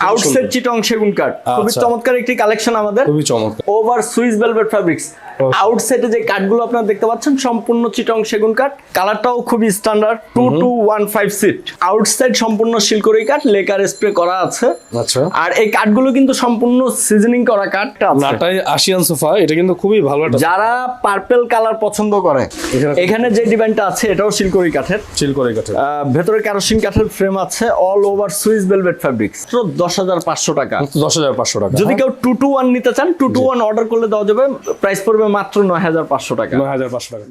Outside Chittagong সেগুন কাঠ। খুবই আচ্ছা। চমৎকার একটি কালেকশন আমাদের। খুবই চমৎকার। ওভার সুইস ভেলভেট ফ্যাব্রিক্স আউটসাইডে যে কাঠগুলো আপনারা দেখতে পাচ্ছেন সম্পূর্ণ চিটং সেগুন কাঠ। কালারটাও খুবই standard two two one five seat outside সম্পূর্ণ শিলকড়ি কাঠ লেকার স্প্রে করা আছে। আচ্ছা। আর এই কাঠগুলো কিন্তু সম্পূর্ণ সিজনিং করা কাঠ নাটাই আশিয়ান সোফা এটা কিন্তু খুবই ভালো যারা পার্পেল কালার পছন্দ করে এখানে- যে ডিজাইনটা আছে এটাও শিলকড়ি কাঠের। কাটে আহ, ভেতরে ক্যারোসিন কাঠের ফ্রেম আছে all over Swiss velvet fabrics দশ হাজার পাঁচশো টাকা দশ হাজার পাঁচশো টাকা যদি কেউ টু টু ওয়ান নিতে চান টু টু ওয়ান অর্ডার করলে দেওয়া যাবে প্রাইস পড়বে মাত্র নয় হাজার পাঁচশো টাকা নয় হাজার পাঁচশো টাকা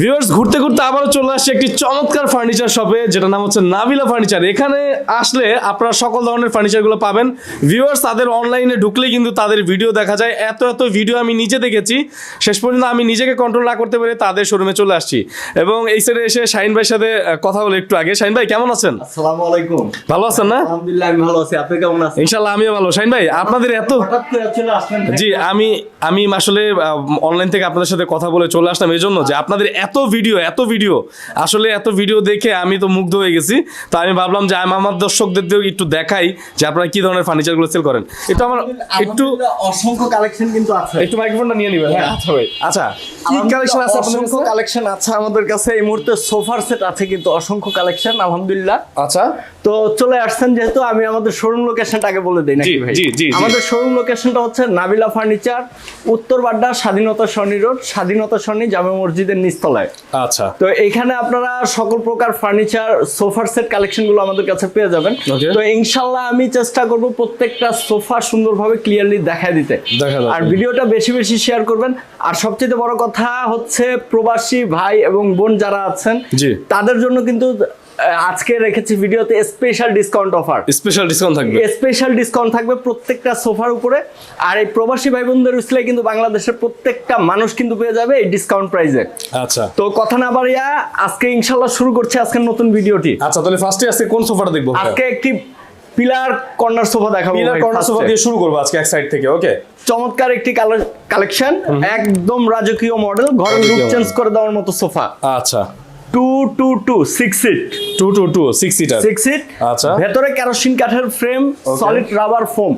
ভিউয়ার্স ঘুরতে ঘুরতে আবারও চলে আসছে একটি চমৎকার ফার্নিচার শপে যেটা নাম হচ্ছে নাবিলা ফার্নিচার এখানে আসলে আপনারা সকল ধরনের ফার্নিচারগুলো পাবেন। ভিউয়ার্স তাদের অনলাইনে ঢুকলে কিন্তু তাদের ভিডিও দেখা যায়। এত এত ভিডিও আমি নিজে দেখেছি। শেষ পর্যন্ত আমি নিজেকে কন্ট্রোল না করতে পেরে তাদের শোরুমে চলে আসছি। এবং এই সাইডে এসে শাহিন ভাইয়ের সাথে কথা বলে একটু আগে। শাহিন ভাই কেমন আছেন? আসসালামু আলাইকুম। ভালো আছেন না? আলহামদুলিল্লাহ আমি ভালো আছি। আপনি কেমন আছেন? ইনশাল্লাহ আমিও ভালো। শাহিন ভাই আপনাদের এত হঠাৎ করে চলে আসলেন জি আমি আমি আসলে অনলাইন থেকে আপনাদের সাথে কথা বলে চলে আসলাম। এই জন্য যে আপনাদের এত ভিডিও এত ভিডিও আসলে এত ভিডিও দেখে আমি তো মুগ্ধ হয়ে গেছি। তো আমি ভাবলাম যে আমি আমার দর্শকদের দিয়েও একটু দেখাই যে আপনারা কি ধরনের ফার্নিচারগুলো সেল করেন। এটা আমার একটু অসংখ্য কালেকশন কিন্তু আছে। একটু মাইক্রোফোনটা নিয়ে নিবেন হ্যাঁ আচ্ছা ভাই। আচ্ছা কি কালেকশন আছে অসংখ্য? কালেকশন আছে আমাদের কাছে। এই মুহূর্তে সোফার সেট আছে কিন্তু অসংখ্য কালেকশন আলহামদুলিল্লাহ। আচ্ছা। তো চলে আসছেন যেহেতু আমি আমাদের শোরুম লোকেশনটা আগে বলে দিই নাকি ভাই? জি, জি, জি। আমাদের শোরুম লোকেশনটা হচ্ছে নাবিলা ফার্নিচার উত্তর বাড্ডা স্বাধীনতা সনি রোড স্বাধীনতা সনি জামে মসজিদের নিচতলায়। আচ্ছা। তো এখানে আপনারা সকল প্রকার ফার্নিচার সোফার সেট কালেকশনগুলো আমাদের কাছে পেয়ে যাবেন। তো ইনশাল্লাহ আমি চেষ্টা করব প্রত্যেকটা সোফা সুন্দরভাবে ক্লিয়ারলি দেখায় দিতে। আর ভিডিওটা বেশি বেশি শেয়ার করবেন। আর সবচেয়ে বড় কথা হচ্ছে প্রবাসী ভাই এবং বোন যারা আছেন তাদের জন্য কিন্তু আজকে রেখেছি ভিডিওতে special discount offer special discount থাকবে। স্পেশাল ডিসকাউন্ট থাকবে প্রত্যেকটা সোফার উপরে। আর এই প্রবাসী ভাই বোনদের উসলে কিন্তু বাংলাদেশের প্রত্যেকটা মানুষ কিন্তু পেয়ে যাবে এই ডিসকাউন্ট প্রাইসে আচ্ছা। তো কথা না বাড়িয়া আজকে ইনশাল্লাহ শুরু করছে আজকের নতুন ভিডিওটি। আচ্ছা তাহলে ফার্স্টে আজকে কোন সোফাটা দেখব? আজকে একটি পিলার কর্নার সোফা দেখাবো পিলার কর্নার সোফা দিয়ে শুরু করব আজকে এক সাইড থেকে ওকে চমৎকার একটি কালেকশন একদম রাজকীয় মডেল ঘরের লুক চেঞ্জ করে দেওয়ার মতো সোফা আচ্ছা। Two two two six seat two two two six seater six seat আচ্ছা। ভেতরে কেরোসিন কাঠের frame solid rubber foam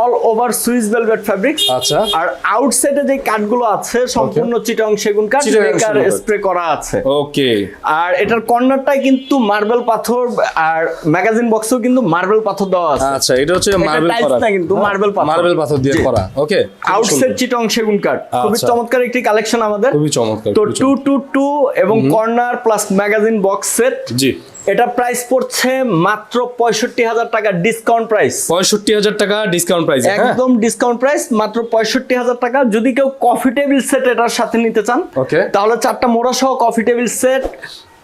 all over Swiss velvet fabric আচ্ছা। আর আউটসাইডে যে কাঠগুলো আছে সম্পূর্ণ চিটং সেগুন কাঠ। স্প্রে করা আছে। ওকে আর এটার কর্নারটাই কিন্তু মার্বেল পাথর আর ম্যাগাজিন বক্সেও কিন্তু মার্বেল পাথর দেওয়া আছে। আচ্ছা এটা হচ্ছে মার্বেল করা। না কিন্তু, marble পাথর। মার্বেল পাথর দিয়ে। করা। ওকে আউটসাইড চিটং সেগুন কাঠ। খুবই আচ্ছা। চমৎকার একটি কালেকশন আমাদের। খুবই চমৎকার তো টু টু টু এবং corner plus magazine box set জি। এটা প্রাইস পড়ছে মাত্র পঁয়ষট্টি হাজার টাকা ডিসকাউন্ট প্রাইস পঁয়ষট্টি হাজার টাকা ডিসকাউন্ট প্রাইস হ্যাঁ। একদম ডিসকাউন্ট প্রাইস মাত্র পঁয়ষট্টি হাজার টাকা। যদি কেউ কফি টেবিল সেট এটার সাথে নিতে চান. তাহলে চারটা মোড়া সহ কফি টেবিল সেট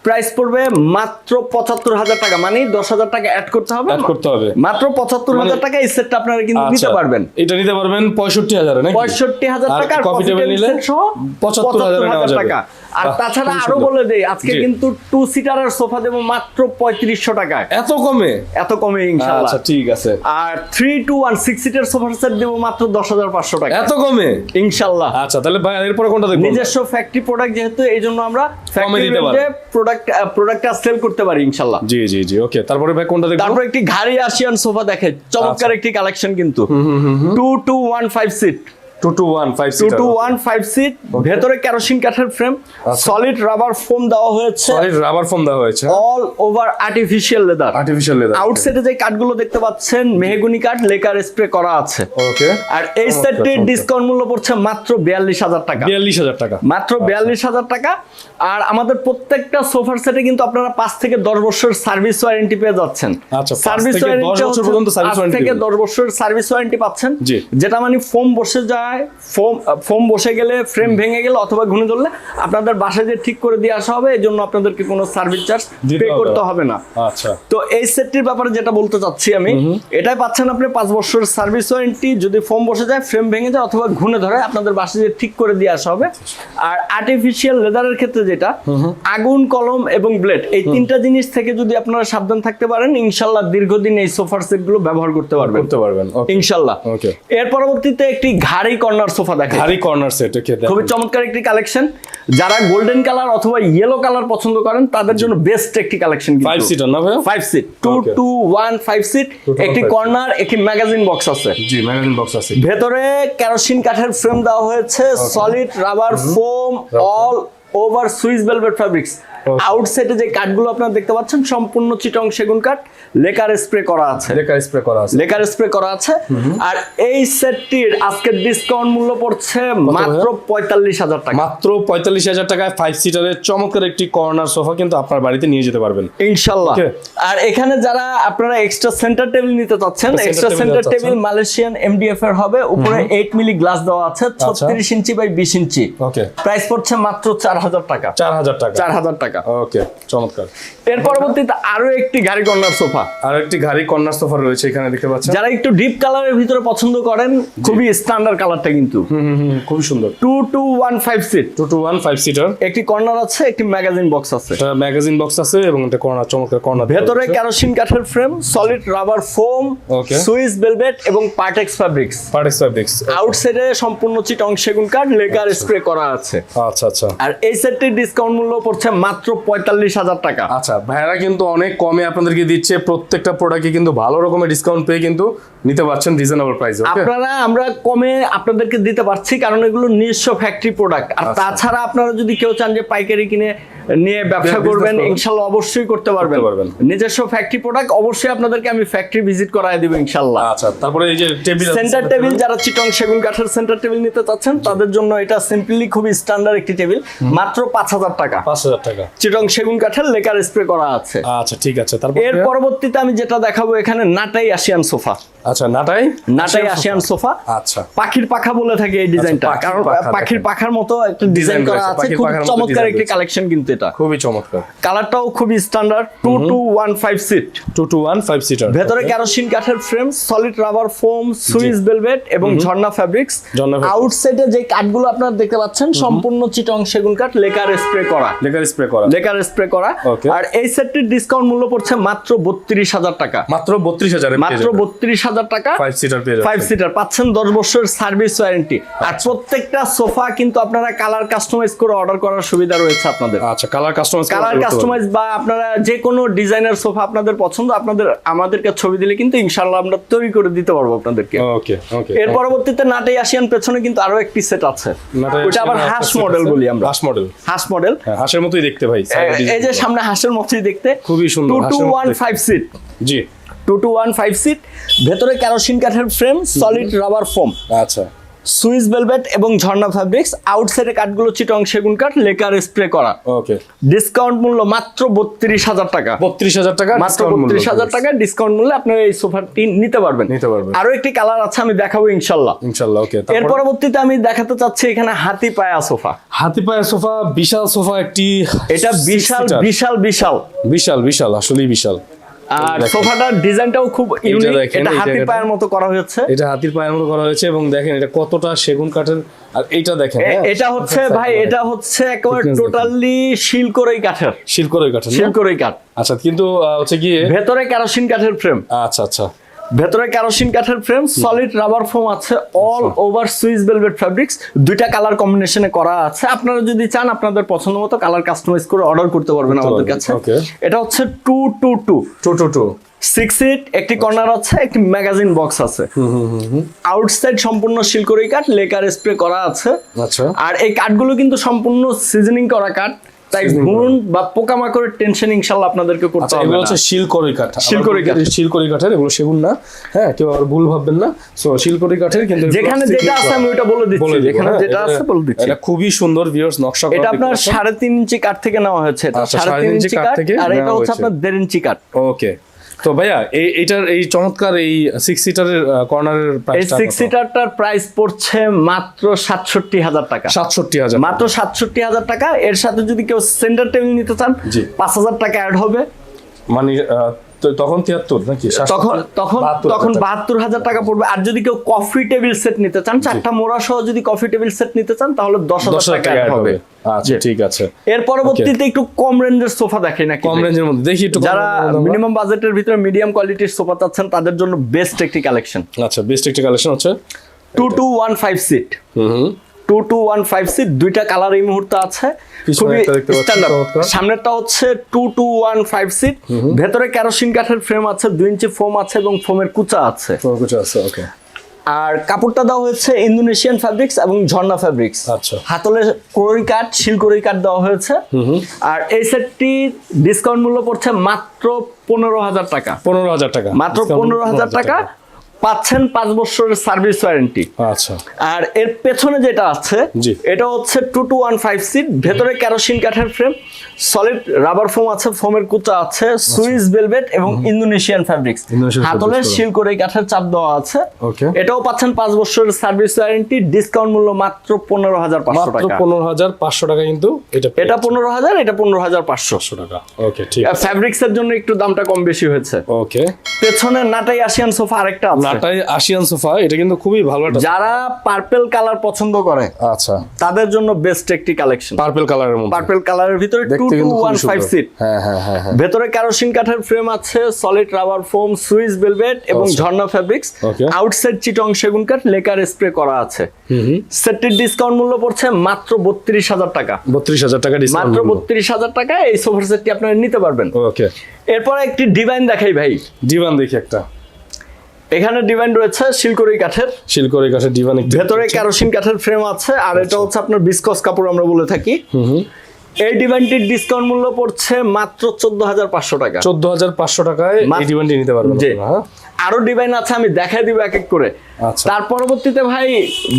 প্রাইস পড়বে মাত্র পঁচাত্তর হাজার টাকা। মানে দশ হাজার টাকা অ্যাড করতে হবে। অ্যাড করতে হবে। মাত্র পঁচাত্তর হাজার মানে- টাকা এই সেটটা আপনারা কিন্তু আচ্ছা নিতে পারবেন। এটা নিতে পারবেন পঁয়ষট্টি হাজারে নাকি? পঁয়ষট্টি হাজার টাকা কফি টেবিল নিলে সহ পঁচাত্তর হাজারে টাকা। আর তাছাড়া আরও বলে দেই আজকে কিন্তু টু সিটারের সোফা দেবো মাত্র পঁয়ত্রিশশো টাকায়। এত কমে? এত কমে আচ্ছা ঠিক আছে। আর থ্রি টু ওয়ান সিক্স সিটের সোফা সেট দেবো মাত্র দশ হাজার পাঁচশো টাকা এত কমে? ইনশাল্লাহ আচ্ছা তাহলে ভাই এরপরে কোনটা দেখব? নিজস্ব ফ্যাক্টরি প্রোডাক্ট যেহেতু এই জন্য আমরা ফ্যাক্টরি প্রোডাক্ট প্রোডাক্ট সেল করতে পারি ইনশাল্লাহ জি জি জি ওকে তারপরে ভাই কোনটা দেখব? তারপর একটি ঘাড়ি আসিয়ান সোফা দেখে চমৎকার আচ্ছা। একটি কালেকশন কিন্তু। Two two one five seat two two one five two two one five seat ভেতরে কেরোসিন কাঠের ফ্রেম আচ্ছা। সলিড রাবার ফোম দেওয়া হয়েছে। সলিড রাবার ফোম দেওয়া হয়েছে। All over artificial leather artificial leather আউটসাইডে যে কাঠগুলো দেখতে পাচ্ছেন মেহগুনি কাঠ লেকার স্প্রে করা আছে। ওকে আর এই সেটটির ডিসকাউন্ট মূল্য পড়ছে মাত্র বিয়াল্লিশ হাজার টাকা। বিয়াল্লিশ হাজার টাকা। মাত্র বিয়াল্লিশ হাজার টাকা। আর আমাদের প্রত্যেকটা সোফার সেটে কিন্তু আপনারা পাঁচ থেকে দশ বছর সার্ভিস ওয়ারেন্টি পেয়ে যাচ্ছেন। আচ্ছা, সার্ভিস থেকে দশ বছর পর্যন্ত service warranty থেকে সার্ভিস ওয়ারেন্টি পাচ্ছেন। যেটা মানে ফোম বসে যায় সময় ফোম ফোম বসে গেলে ফ্রেম ভেঙে গেলে অথবা ঘুরে ধরলে আপনাদের বাসায় যে ঠিক করে দিয়ে আসা হবে এই জন্য আপনাদেরকে কোনো সার্ভিস চার্জ পে করতে হবে না। আচ্ছা। তো এই সেটটির ব্যাপারে যেটা বলতে চাচ্ছি আমি এটাই পাচ্ছেন আপনি পাঁচ বছরের সার্ভিস ওয়ারেন্টি যদি ফোম বসে যায় ফ্রেম ভেঙে যায় অথবা ঘুরে ধরে আপনাদের বাসায় যে ঠিক করে দিয়ে আসা হবে। আর আর্টিফিশিয়াল লেদারের ক্ষেত্রে যেটা আগুন কলম এবং ব্লেড এই তিনটা জিনিস থেকে যদি আপনারা সাবধান থাকতে পারেন ইনশাল্লাহ দীর্ঘদিন এই সোফার সেটগুলো ব্যবহার করতে পারবেন। করতে পারবেন ইনশাল্লাহ। এর পরবর্তীতে একটি ঘাড়ি কর্নার সোফা দেখেন। ভারী কর্নার সেট ওকে খুবই চমৎকার একটি কালেকশন যারা গোল্ডেন কালার অথবা ইয়েলো কালার পছন্দ করেন তাদের জন্য বেস্ট একটি কালেকশন ফাইভ সিটার না ভাই? Five seat two. Two one five seat একটি কর্নার একটি ম্যাগাজিন বক্স আছে। জি ম্যাগাজিন বক্স আছে। ভেতরে কেরোসিন কাঠের ফ্রেম দেওয়া হয়েছে solid rubber foam all over Swiss velvet fabrics. আউটসাইডে যে কাঠগুলো আপনারা দেখতে পাচ্ছেন সম্পূর্ণ চিটং সেগুন কাঠ লেকার স্প্রে করা আছে। লেকার স্প্রে করা আছে। লেকার স্প্রে করা আছে। আর এই সেটটির আজকের ডিসকাউন্ট মূল্য পড়ছে মাত্র পঁয়তাল্লিশ হাজার টাকা। মাত্র পঁয়তাল্লিশ হাজার টাকায় ফাইভ সিটারের চমৎকার একটি কর্নার সোফা কিন্তু আপনার বাড়িতে নিয়ে যেতে পারবেন। ইনশাল্লাহ। আর এখানে যারা আপনারা এক্সট্রা সেন্টার টেবিল নিতে চাচ্ছেন extra centre table Malaysian MDF এর হবে। উপরে এইট মিলি গ্লাস দেওয়া আছে ছত্রিশ ইঞ্চি বাই বিশ ইঞ্চি। ওকে প্রাইস পড়ছে মাত্র চার হাজার টাকা। চার হাজার টাকা। চার হাজার টাকা। ওকে চমৎকার। এর পরবর্তীতে আরও একটি গাড়ি কর্নার সোফা। আর একটি গাড়ি কর্নার সোফা রয়েছে এখানে দেখতে পাচ্ছেন? যারা একটু ডিপ কালারের ভিতরে পছন্দ করেন খুবই স্ট্যান্ডার্ড কালারটা কিন্তু। খুবই সুন্দর। Two two one five seat. Two two one five seater. একটি কর্নার আছে একটি ম্যাগাজিন বক্স আছে। একটা ম্যাগাজিন বক্স আছে এবং একটা কর্নার চমৎকার কর্নার ভেতরে কেরোসিন কাঠের frame solid rubber foam. Swiss velvet এবং পার্টেক্স ফ্যাব্রিক্স পার্টেক্স ফ্যাব্রিক্স আউটসাইডে সম্পূর্ণ চিটং সেগুন কাঠ লেকার স্প্রে করা আছে। আচ্ছা আচ্ছা। আর এই সেটটির ডিসকাউন্ট মূল্য পড়ছে মাত্র পঁয়তাল্লিশ হাজার টাকা। আচ্ছা ভাইরা কিন্তু অনেক কমে আপনাদেরকে দিচ্ছে। প্রত্যেকটা প্রোডাক্টে কিন্তু ভালো রকমের ডিসকাউন্ট পেয়ে কিন্তু নিতে পারছেন রিজনেবল প্রাইসে আপনারা আমরা কমে আপনাদেরকে দিতে পারছি কারণ এগুলো নিজস্ব ফ্যাক্টরি প্রোডাক্ট আর আচ্ছা। তাছাড়া আপনারা যদি কেউ চান যে পাইকারি কিনে নিয়ে ব্যবসা করবেন। ইনশাল্লাহ অবশ্যই করতে পারবেন। নিজস্ব ফ্যাক্টরি প্রোডাক্ট অবশ্যই আপনাদেরকে আমি ফ্যাক্টরি ভিজিট করায় দিব ইনশাল্লাহ। আচ্ছা তারপরে এই যে টেবিল সেন্টার টেবিল যারা চিটং সেগুন কাঠের সেন্টার টেবিল নিতে চাচ্ছেন তাদের জন্য এটা সিম্পলি খুবই স্ট্যান্ডার্ড একটি টেবিল মাত্র পাঁচ হাজার টাকা। পাঁচ হাজার টাকা। চিটং সেগুন কাঠের লেকার স্প্রে করা আছে। আচ্ছা ঠিক আছে তারপর এর পরবর্তীতে আমি যেটা দেখাবো এখানে নাটাই আসিয়ান সোফা আচ্ছা নাটাই? নাটাই আসিয়ান সোফা আচ্ছা। পাখির পাখা বলে থাকে এই ডিজাইনটা পাখির কারণ পাখির পাখার মতো একটা ডিজাইন করা আছে খুব চমৎকার একটি কালেকশন কিন্তু এটা খুবই চমৎকার। কালারটাও খুবই standard two two one five seat two two one five seater ভেতরে কেরোসিন কাঠের frame solid rubber foam Swiss velvet এবং ঝর্ণা ফ্যাব্রিক্স আউটসাইডে যে কাঠগুলো আপনারা দেখতে পাচ্ছেন সম্পূর্ণ চিটং সেগুন কাঠ লেকার স্প্রে করা। লেকার স্প্রে করা। লেকার স্প্রে করা। আর এই সেটটির ডিসকাউন্ট মূল্য পড়ছে মাত্র বত্রিশ হাজার টাকা। মাত্র বত্রিশ হাজার মাত্র বত্রিশ হাজার টাকা। ফাইভ সিটার পেয়ে ফাইভ সিটার পাচ্ছেন দশ বছরের সার্ভিস ওয়ারেন্টি আর প্রত্যেকটা সোফা কিন্তু আপনারা কালার কাস্টমাইজ করে অর্ডার করার সুবিধা রয়েছে আপনাদের। আচ্ছা কালার কাস্টমাইজ কালার কাস্টমাইজ বা আপনারা যে কোনো ডিজাইনার সোফা আপনাদের পছন্দ আপনাদের আমাদেরকে ছবি দিলে কিন্তু ইনশাল্লাহ আমরা তৈরি করে দিতে পারব আপনাদেরকে। ওকে ওকে এর পরবর্তীতে নাটে আসিয়ান পেছনে কিন্তু আরও একটি সেট আছে। ওটা আবার হাঁস মডেল বলি আমরা। হাঁস মডেল হাঁস মডেল হ্যাঁ হাঁসের মতোই দেখতে ভাই এই যে সামনে হাঁসের মতোই দেখতে। খুবই সুন্দর, টু টু হাঁসের মতো ওয়ান দেখতে। ফাইভ সিট জি। Two two one five seat ভেতরে কেরোসিন কাঠের ফ্রেম সলিড রাবার ফোম আচ্ছা। সুইস ভেলভেট এবং ঝর্ণা ফ্যাব্রিক্স আউটসাইডে কাঠগুলো চিটং সেগুন কাঠ লেকার স্প্রে করা। ওকে ডিসকাউন্ট মূল্য মাত্র বত্রিশ হাজার টাকা। বত্রিশ হাজার টাকা মাত্র বত্রিশ হাজার টাকা ডিসকাউন্ট মূল্যে আপনি এই সোফাটি নিতে পারবেন। নিতে পারবেন। আরও একটি কালার আছে আমি দেখাবো ইনশাল্লাহ। ইনশাল্লাহ ওকে এর পরবর্তীতে আমি দেখাতে চাচ্ছি এখানে হাতি পায়া সোফা। হাতি পায়ের সোফা বিশাল সোফা একটি এটা বিশাল বিশাল বিশাল। বিশাল বিশাল আসলেই বিশাল। আর সোফাটার ডিজাইনটাও খুব ইউনিক এটা হাতির পায়ের মতো করা হয়েছে। এটা হাতির পায়ের মতো করা হয়েছে এবং দেখেন এটা কতটা সেগুন কাঠের। আর এইটা দেখেন হ্যাঁ? এটা হচ্ছে ভাই এটা হচ্ছে একেবারে টোটালি শিল টোটালি কাঠের কাঠের। শিলকরই কাঠের শিল করেই কাঠ। আচ্ছা কিন্তু হচ্ছে গিয়ে ভেতরে কেরোসিন কাঠের ফ্রেম আচ্ছা আচ্ছা। ভেতরে কেরোসিন কাঠের ফ্রেম সলিড রাবার ফোম আছে all over Swiss velvet fabrics দুইটা কালার কম্বিনেশনে করা আছে। আপনারা যদি চান আপনাদের পছন্দ মতো কালার কাস্টমাইজ করে অর্ডার করতে পারবেন আমাদের কাছে। এটা হচ্ছে two two two two two two six seat একটি কর্নার আছে একটি ম্যাগাজিন বক্স আছে। আউটসাইড সম্পূর্ণ শিলকড়ি কাঠ লেকার স্প্রে করা আছে। আচ্ছা। আর এই কাঠগুলো কিন্তু সম্পূর্ণ সিজনিং করা কাঠ। তাই। ঘুণ বা পোকামাকড়ের টেনশন ইনশাল্লাহ আপনাদেরকে করতে আচ্ছা হবে এগুলো হচ্ছে শিলকড়ি কাঠ শিলকড়ি কাঠ। শিলকড়ি কাঠের এগুলো সেগুন না। হ্যাঁ কেউ আর ভুল ভাববেন না। সো শিলকড়ি কাঠের কিন্তু যেখানে যেটা আছে আমি ওটা বলে দিচ্ছি। যেখানে হ্যাঁ, যেটা আছে বলে দিচ্ছি। এটা খুবই সুন্দর ভিউয়ার্স নকশা করা এটা আপনার পাচ্ছেন। সাড়ে তিন ইঞ্চি কাঠ থেকে নেওয়া হয়েছে এটা। আচ্ছা, সাড়ে তিন ইঞ্চি কাঠ থেকে আর এটা হচ্ছে আপনার দেড় ইঞ্চি কাঠ। ওকে তো ভাইয়া এই এইটার এই চমৎকার এই সিক্স সিটারের কর্নারের প্রাইস সিক্স সিটারটার প্রাইস পড়ছে মাত্র সাতষট্টি হাজার টাকা। সাতষট্টি হাজার মাত্র সাতষট্টি হাজার টাকা। এর সাথে যদি কেউ সেন্টার টেবিল নিতে চান। পাঁচ হাজার টাকা অ্যাড হবে। মানে তো তখন তিয়াত্তর নাকি? তখন তখন তখন বাহাত্তর হাজার টাকা পড়বে। আর যদি কেউ কফি টেবিল সেট নিতে চান চারটা মোড়া সহ যদি কফি টেবিল সেট নিতে চান তাহলে দশ হাজার টাকা হবে। আচ্ছা ঠিক আছে। এর পরবর্তীতে একটু কম রেঞ্জের সোফা দেখে নাকি? কম রেঞ্জের মধ্যে। দেখি একটু যারা। মিনিমাম বাজেটের ভিতরে মিডিয়াম কোয়ালিটির সোফা চাচ্ছেন তাদের জন্য বেস্ট একটি কালেকশন আচ্ছা বেস্ট একটি কালেকশন হচ্ছে? Two two one five seat হুম হুম। Two two one five seat দুইটা কালার এই মুহূর্তে আছে। খুবই স্ট্যান্ডার্ড সামনেরটা হচ্ছে two two one five seat ভেতরে কেরোসিন কাঠের ফ্রেম আছে দুই ইঞ্চি ফোম আছে এবং ফোমের কুচা আছে। ওকে আর কাপড়টা দেওয়া হয়েছে ইন্দোনেশিয়ান ফ্যাব্রিক্স এবং ঝর্ণা ফ্যাব্রিক্স আচ্ছা। হাতলে কোরি কাঠ শিলকড়ি কাঠ দেওয়া হয়েছে। আর এই সেটটি ডিসকাউন্ট মূল্য পড়ছে মাত্র পনেরো হাজার টাকা। পনেরো হাজার টাকা। মাত্র পনেরো হাজার টাকা। পাচ্ছেন পাঁচ বছরের সার্ভিস ওয়ারেন্টি। আচ্ছা। আর এর পেছনে যেটা আছে এটা হচ্ছে two two one five seat ভেতরে কেরোসিন কাঠের ফ্রেম সলিড রাবার ফোম আছে ফোমের কুচা আছে সুইস ভেলভেট এবং ইন্দোনেশিয়ান ফ্যাব্রিক্স হাতলে শিল করে কাঠের চাপ দেওয়া আছে। এটাও পাচ্ছেন পাঁচ বছরের সার্ভিস ওয়ারেন্টি ডিসকাউন্ট মূল্য মাত্র পনেরো হাজার পাঁচশো টাকা। পনেরো হাজার পাঁচশো টাকা কিন্তু এটা এটা পনেরো হাজার এটা পনেরো হাজার পাঁচশো। টাকা। ওকে ঠিক আছে। ফ্যাব্রিক্স এর জন্য একটু দামটা কম বেশি হয়েছে। ওকে। পেছনে নাটাই আসিয়ান সোফা আরেকটা আছে। নাটাই আশিয়ান সোফা এটা কিন্তু খুবই ভালো একটা যারা পার্পেল কালার পছন্দ করে আচ্ছা। তাদের জন্য বেস্ট একটি কালেকশন পার্পল কালারের মধ্যে। পার্পেল কালারের ভিতরে টু দেখতে টু কিন্তু ওয়ান খুবই ফাইভ সুন্দর। সিট হ্যাঁ হ্যাঁ হ্যাঁ হ্যাঁ। ভেতরে কেরোসিন কাঠের ফ্রেম আছে solid rubber foam Swiss velvet এবং আচ্ছা। Jharna fabrics Okay. Outside Chittagong সেগুন কাঠ লেকার স্প্রে করা আছে। সেটটির ডিসকাউন্ট মূল্য পড়ছে মাত্র বত্রিশ হাজার টাকা। বত্রিশ হাজার টাকা ডিসকাউন্ট মাত্র বত্রিশ হাজার টাকা এই সোফার সেটটি আপনারা নিতে পারবেন। ওকে এরপরে একটি ডিভাইন দেখাই ভাই। ডিভাইন দেখি একটা। এখানে ডিভাইন রয়েছে শিলকড়ি কাঠের। শিলকড়ি কাঠের ডিভাইন ভেতরে কেরোসিন কাঠের ফ্রেম আছে আর এটা হচ্ছে আপনার বিসকস কাপড় আমরা বলে থাকি। এই ডিভাইনটির ডিসকাউন্ট মূল্য পড়ছে মাত্র চোদ্দ হাজার পাঁচশো টাকা। চোদ্দ হাজার পাঁচশো টাকায় এই ডিভাইনটি নিতে পারবেন হ্যাঁ? আরও ডিভাইন আছে আমি দেখাই দিব এক এক করে। আচ্ছা। তার পরবর্তীতে ভাই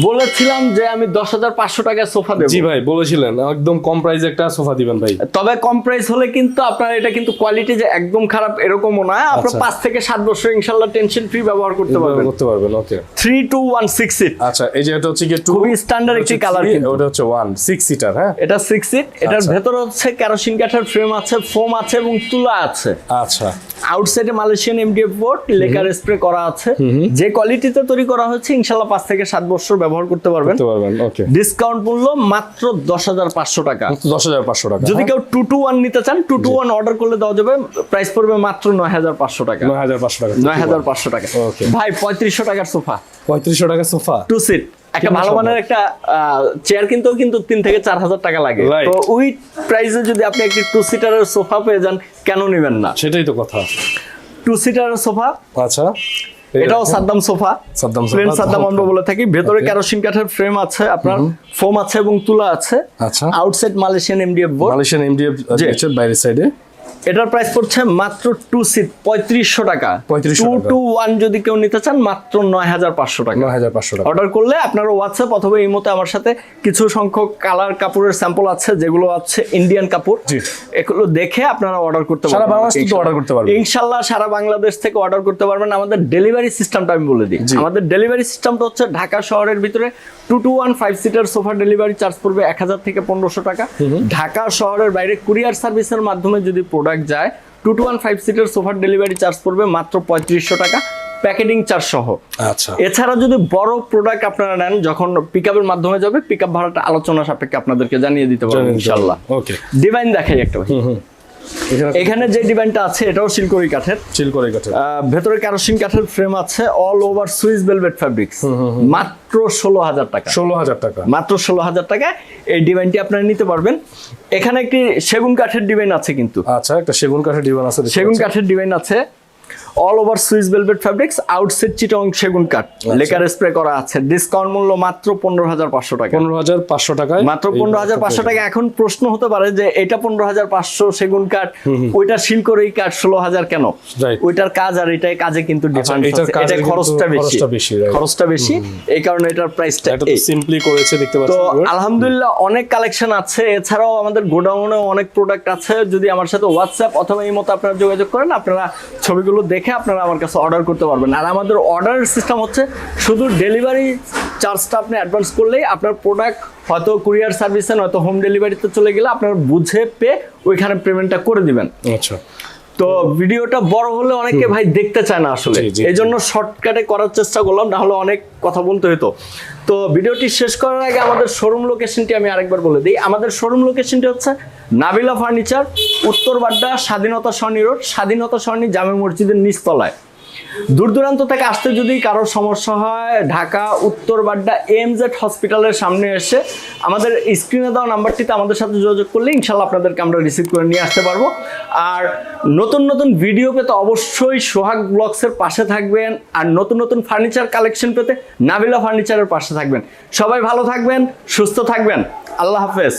বলেছিলাম যে আমি দশ হাজার পাঁচশো টাকায় সোফা দেবো। জি ভাই বলেছিলেন। একদম কম প্রাইসে একটা সোফা দিবেন ভাই। তবে কম প্রাইস হলে কিন্তু আপনার এটা কিন্তু কোয়ালিটি যে একদম খারাপ এরকমও নয়। আপনার আচ্ছা। পাঁচ থেকে সাত বছর ইনশাল্লাহ টেনশন ফ্রি ব্যবহার করতে পারবেন। করতে পারবেন okay three two one six seat আচ্ছা এই যে এটা হচ্ছে কি টু স্ট্যান্ডার্ড একটি কালার কিন্তু। ওটা হচ্ছে ওয়ান সিক্স সিটার হ্যাঁ? এটা সিক্স সিট এটার আচ্ছা। ভেতরে হচ্ছে কেরোসিন কাঠের ফ্রেম আছে ফোম আছে এবং তুলা আছে। আচ্ছা। আউটসাইডে Malaysian MDF board lacquer spray করা আছে। যে কোয়ালিটিতে তৈরি করা হচ্ছে ইনশাল্লাহ পাঁচ থেকে সাত বছর ব্যবহার করতে পারবেন। করতে পারবেন ওকে ডিসকাউন্ট মূল্য মাত্র দশ হাজার পাঁচশো টাকা। দশ হাজার পাঁচশো টাকা যদি কেউ টু টু ওয়ান নিতে চান টু টু ওয়ান অর্ডার করলে দেওয়া যাবে প্রাইস পড়বে মাত্র নয় হাজার পাঁচশো টাকা। নয় হাজার পাঁচশো টাকা নয় হাজার পাঁচশো টাকা. ভাই পঁয়ত্রিশশো টাকার সোফা। পঁয়ত্রিশশো টাকা সোফা? টু সিট একটা ভালো মানের একটা চেয়ার কিনতেও কিন্তু তিন থেকে চার হাজার টাকা লাগে. তো ওই প্রাইসে যদি আপনি একটি টু সিটারের সোফা পেয়ে যান কেন নেবেন না? সেটাই তো কথা। টু সিটারের সোফা আচ্ছা। এটাও Saddam sofa. Saddam plain Saddam আমরা বলে থাকি। ভেতরে কেরোসিন কাঠের ফ্রেম আছে আপনার ফোম আছে এবং তুলা আছে। আচ্ছা। Outside Malaysian MDF board Malaysian MDF. বাইরের সাইডে এটার প্রাইস পড়ছে মাত্র টু সিট পঁয়ত্রিশশো টাকা। 3500 টু টু ওয়ান যদি কেউ নিতে চান মাত্র নয় হাজার পাঁচশো টাকা। নয় হাজার পাঁচশো টাকা। অর্ডার করলে আপনার হোয়াটসঅ্যাপ অথবা এই মতো আমার সাথে কিছু সংখ্যক কালার কাপড়ের স্যাম্পল আছে যেগুলো আছে ইন্ডিয়ান কাপড়। এগুলো দেখে আপনারা অর্ডার করতে সারা পারবেন। বাংলাদেশ থেকে order করতে পারবেন। ইনশাল্লাহ সারা বাংলাদেশ থেকে অর্ডার করতে পারবেন। আমাদের ডেলিভারি সিস্টেমটা আমি বলে দিই। আমাদের ডেলিভারি সিস্টেমটা হচ্ছে ঢাকা শহরের ভিতরে two two one five seater sofa delivery charge পড়বে এক হাজার থেকে পনেরোশো টাকা। ঢাকা শহরের বাইরে কুরিয়ার সার্ভিসের মাধ্যমে যদি প্রোডাক্ট যায় two two one five seater সোফার ডেলিভারি চার্জ পড়বে মাত্র পঁয়ত্রিশশো টাকা প্যাকেটিং চার্জ সহ। আচ্ছা। এছাড়া যদি বড় প্রোডাক্ট আপনারা নেন যখন পিক মাধ্যমে যাবে পিক আপ ভাড়াটা আলোচনা সাপেক্ষে আপনাদেরকে জানিয়ে দিতে পারব ইনশাল্লাহ। ওকে ডিভাইন দেখাই একটা ভাই। এখানে যে ডিভাইনটা আছে এটাও শিলকড়ি কাঠের। চিল কাঠের। ভেতরে কেরোসিন কাঠের ফ্রেম আছে all over Swiss velvet fabrics মাত্র ষোলো হাজার টাকা। ষোলো হাজার টাকা। মাত্র ষোলো হাজার টাকা। এই ডিভাইনটি আপনারা নিতে পারবেন। এখানে একটি সেগুন কাঠের ডিভাইন আছে কিন্তু। আচ্ছা একটা সেগুন কাঠের ডিভাইন আছে সেগুন কাঠের ডিভাইন আছে। All over Swiss velvet fabrics outside Chittagong সেগুন কাঠ লেকার স্প্রে করা আছে। ডিসকাউন্ট মূল্য মাত্র পনেরো হাজার পাঁচশো টাকা। পনেরো হাজার পাঁচশো টাকায় মাত্র পনেরো হাজার পাঁচশো টাকা। এখন প্রশ্ন হতে পারে যে এটা পনেরো হাজার পাঁচশো সেগুন কাঠ ওইটা শিল করে এই কাঠ ষোলো হাজার কেন? ওইটার কাজ আর এটাই কাজে কিন্তু ডিফারেন্স আছে। এটা খরচটা বেশি। খরচটা বেশি, এই কারণে এটার প্রাইসটা এটা তো সিম্পলি করেছে দেখতে তো পাচ্ছেন viewers। আলহামদুলিল্লাহ অনেক কালেকশন আছে। এছাড়াও আমাদের গোডাউনে অনেক প্রোডাক্ট আছে। যদি আমার সাথে হোয়াটসঅ্যাপ অথবা এই মতো আপনারা যোগাযোগ করেন আপনারা ছবিগুলো দেখে আপনারা আমার কাছে অর্ডার করতে পারবেন। আর আমাদের অর্ডার সিস্টেম হচ্ছে শুধু ডেলিভারি চার্জটা আপনি অ্যাডভান্স করলেই আপনার প্রোডাক্ট হয়তো কুরিয়ার সার্ভিসে নয়তো হোম ডেলিভারিতে চলে গেলে আপনার বুঝে পেয়ে ওইখানে পেমেন্টটা করে দিবেন। আচ্ছা। তো ভিডিওটা বড় হলে অনেকে ভাই দেখতে চায় না আসলে। এই জন্য শর্টকাটে করার চেষ্টা করলাম না হলে অনেক কথা বলতে হতো তো ভিডিওটি শেষ করার আগে আমাদের শোরুম লোকেশনটি আমি আরেকবার বলে দিই। আমাদের শোরুম লোকেশনটি হচ্ছে নাবিলা ফার্নিচার উত্তর বাড্ডা স্বাধীনতা সরণি রোড স্বাধীনতা সরণি জামে মসজিদের নিচতলায়। দূর দূরান্ত থেকে আসতে যদি কারোর সমস্যা হয়, ঢাকা, উত্তর বাড্ডা, এমজেড হসপিটালের সামনে এসে আমাদের স্ক্রিনে দেওয়া নাম্বারটিতে আমাদের সাথে যোগাযোগ করলে ইনশাল্লাহ আপনাদেরকে আমরা রিসিভ করে নিয়ে আসতে পারব। আর নতুন নতুন ভিডিও পেতে অবশ্যই সোহাগ ব্লগসের পাশে থাকবেন আর নতুন নতুন ফার্নিচার কালেকশন পেতে নাবিলা ফার্নিচারের পাশে থাকবেন। সবাই ভালো থাকবেন, সুস্থ থাকবেন। আল্লাহ হাফেজ।